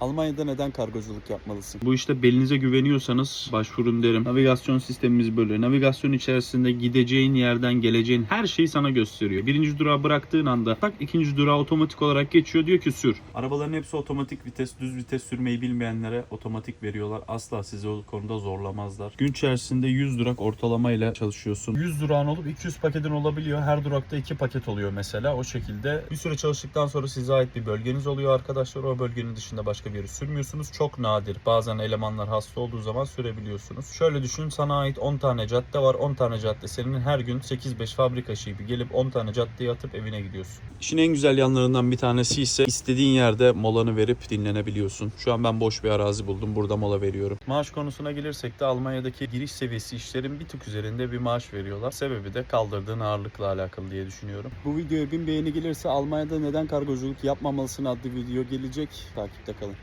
Almanya'da neden kargoculuk yapmalısın? Bu işte belinize güveniyorsanız başvurun derim. Navigasyon sistemimiz böyle. Navigasyon içerisinde gideceğin yerden geleceğin her şeyi sana gösteriyor. Birinci durağı bıraktığın anda tak ikinci durağı otomatik olarak geçiyor diyor ki sür. Arabaların hepsi otomatik vites, düz vites sürmeyi bilmeyenlere otomatik veriyorlar. Asla sizi o konuda zorlamazlar. Gün içerisinde 100 durak ortalamayla çalışıyorsun. 100 durağın olup 200 paketin olabiliyor. Her durakta 2 paket oluyor mesela. O şekilde bir süre çalıştıktan sonra size ait bir bölgeniz oluyor arkadaşlar. O bölgenin dışında başka bir yere sürmüyorsunuz. Çok nadir. Bazen elemanlar hasta olduğu zaman sürebiliyorsunuz. Şöyle düşün sana ait 10 tane cadde var. 10 tane cadde senin her gün 8-5 fabrika gibi gelip 10 tane caddeye atıp evine gidiyorsun. İşin en güzel yanlarından bir tanesi ise istediğin yerde molanı verip dinlenebiliyorsun. Şu an ben boş bir arazi buldum. Burada mola veriyorum. Maaş konusuna gelirsek de Almanya'daki giriş seviyesi işlerin bir tık üzerinde bir maaş veriyorlar. Sebebi de kaldırdığın ağırlıkla alakalı diye düşünüyorum. Bu videoya bin beğeni gelirse Almanya'da neden kargoculuk yapmamalısın adlı video gelecek. Takipte kalın.